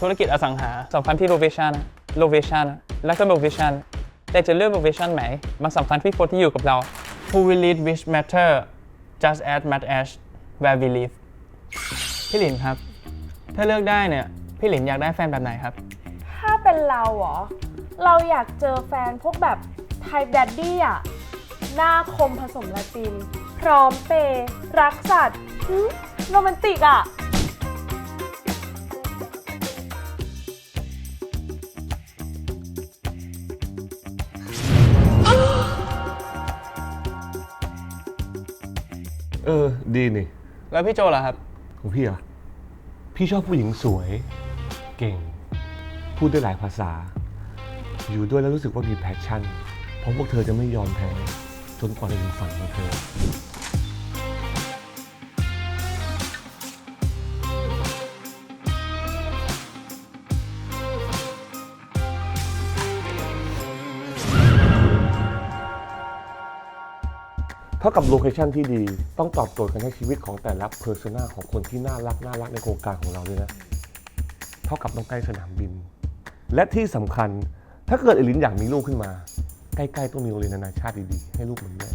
ธุรกิจอสังหาสำคัญที่ location location แล้วก็ location แต่จะเลือก location ไหนมันสำคัญที่คนที่อยู่กับเรา who will lead which matter just as much as where we live พี่หลินครับ ถ้าเลือกได้เนี่ย พี่หลินอยากได้แฟนแบบไหนครับ ถ้าเป็นเราเหรอ เราอยากเจอแฟนพวกแบบไทป์แดดดี้อะหน้าคมผสมละติน พร้อมเปย์รักสัตว์หึโรแมนติกอะ เออ ดีนี่แล้วพี่โจล่ะครับ ของพี่เหรอะพี่ชอบผู้หญิงสวย เก่ง พูดได้หลายภาษา อยู่ด้วยแล้วรู้สึกว่ามีแพชชั่นเพราะพวกเธอจะไม่ยอมแพ้ จนกว่าจะถึงฝันของเธอ เท่ากับโลเคชันที่ดีต้องตอบโจทย์กันให้ชีวิตของแต่ละเพอร์ซนาของคนที่น่ารักน่ารักในโครงการของเราด้วยนะ เท่ากับต้องใกล้สนามบิน และที่สำคัญถ้าเกิดเอลินอยากมีลูกขึ้นมา ใกล้ๆต้องมีโรงเรียนนานาชาติดีๆให้ลูกมันด้วย